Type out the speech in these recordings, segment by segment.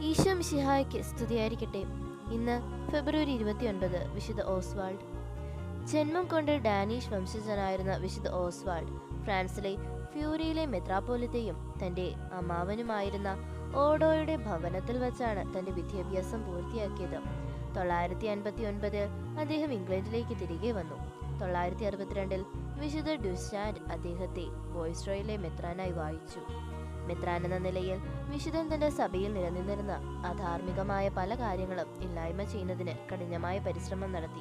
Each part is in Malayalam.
ഈശോ മിശിഹായ്ക്ക് സ്തുതിയായിരിക്കട്ടെ ഇന്ന് ഫെബ്രുവരി ഇരുപത്തിയൊൻപത് വിശുദ്ധ ഓസ്വാൾഡ്. ജന്മം കൊണ്ട് ഡാനിഷ് വംശജനായിരുന്ന വിശുദ്ധ ഓസ്വാൾഡ് ഫ്രാൻസിലെ ഫ്യൂരിയിലെ മെത്രാപോലിത്തെയും തന്റെ അമ്മാവനുമായിരുന്ന ഓഡോയുടെ ഭവനത്തിൽ വെച്ചാണ് തന്റെ വിദ്യാഭ്യാസം പൂർത്തിയാക്കിയത്. തൊള്ളായിരത്തി അൻപത്തി ഒൻപതിൽ അദ്ദേഹം ഇംഗ്ലണ്ടിലേക്ക് തിരികെ വന്നു. തൊള്ളായിരത്തി അറുപത്തിരണ്ടിൽ വിശുദ്ധ ഡുസാൻഡ് അദ്ദേഹത്തെ വോയ്സ്രോയിലെ മെത്രാനായി വായിച്ചു. മെത്രാൻ എന്ന നിലയിൽ വിശുദ്ധൻ തന്റെ സഭയിൽ നിലനിന്നിരുന്ന അധാർമികമായ പല കാര്യങ്ങളും ഇല്ലായ്മ ചെയ്യുന്നതിന് കഠിനമായ പരിശ്രമം നടത്തി.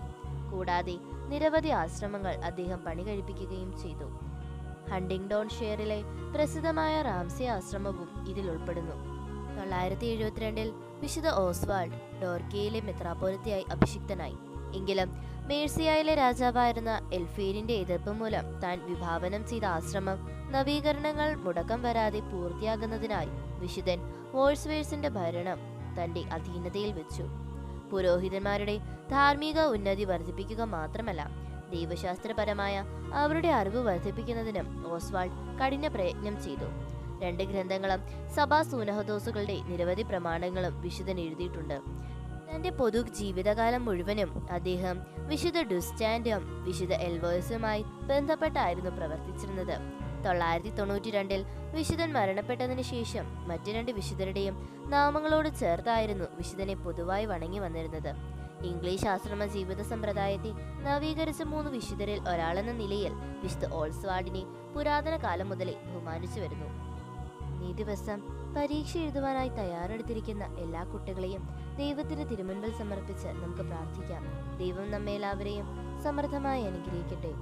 കൂടാതെ നിരവധി ആശ്രമങ്ങൾ അദ്ദേഹം പണി കഴിപ്പിക്കുകയും ചെയ്തു. ഹണ്ടിങ്ടോൺ ഷെയറിലെ പ്രസിദ്ധമായ റാംസെ ആശ്രമവും ഇതിൽ ഉൾപ്പെടുന്നു. തൊള്ളായിരത്തി എഴുപത്തിരണ്ടിൽ വിശുദ്ധ ഓസ്വാൾഡ് ഡോർക്കിയയിലെ മെത്രാപോലത്തെയായി അഭിഷിക്തനായി. എങ്കിലും മേഴ്സിയായിലെ രാജാവായിരുന്ന എൽഫീരിന്റെ എതിർപ്പ് മൂലം താൻ വിഭാവനം ചെയ്ത ആശ്രമം നവീകരണങ്ങൾ മുടക്കം വരാതെ പൂർത്തിയാകുന്നതിനായി വിശുദ്ധൻ വോൾസ്വേഴ്സിന്റെ ഭരണം തന്റെ അധീനതയിൽ വെച്ചു. പുരോഹിതന്മാരുടെ ധാർമ്മിക ഉന്നതി വർദ്ധിപ്പിക്കുക മാത്രമല്ല ദൈവശാസ്ത്രപരമായ അവരുടെ അറിവ് വർദ്ധിപ്പിക്കുന്നതിനും ഓസ്വാൾഡ് കഠിന പ്രയത്നം ചെയ്തു. രണ്ട് ഗ്രന്ഥങ്ങളും സഭാ സൂനഹദോസുകളുടെ നിരവധി പ്രമാണങ്ങളും വിശുദ്ധൻ എഴുതിയിട്ടുണ്ട്. തന്റെ പൊതു ജീവിതകാലം മുഴുവനും അദ്ദേഹം വിശുദ്ധ ഡുസ്റ്റാൻഡും വിശുദ്ധ എൽവേഴ്സുമായി ബന്ധപ്പെട്ടായിരുന്നു പ്രവർത്തിച്ചിരുന്നത്. തൊള്ളായിരത്തി തൊണ്ണൂറ്റി രണ്ടിൽ വിശുദ്ധൻ മരണപ്പെട്ടതിന് ശേഷം മറ്റു രണ്ട് വിശുദ്ധരുടെയും നാമങ്ങളോട് ചേർത്തായിരുന്നു വിശുദ്ധനെ പൊതുവായി വണങ്ങി വന്നിരുന്നത്. ഇംഗ്ലീഷ് ആശ്രമ ജീവിത സമ്പ്രദായത്തെ നവീകരിച്ച മൂന്ന് വിശുദ്ധരിൽ ഒരാളെന്ന നിലയിൽ വിശുദ്ധ ഓൾസ്വാഡിനെ പുരാതന കാലം മുതലേ ബഹുമാനിച്ചു വരുന്നു. ഈ ദിവസം പരീക്ഷ എഴുതുവാനായി തയ്യാറെടുത്തിരിക്കുന്ന എല്ലാ കുട്ടികളെയും ദൈവത്തിന് തിരുമുൻപിൽ സമർപ്പിച്ച് നമുക്ക് പ്രാർത്ഥിക്കാം. ദൈവം നമ്മെ എല്ലാവരെയും സമൃദ്ധമായി അനുഗ്രഹിക്കട്ടെ.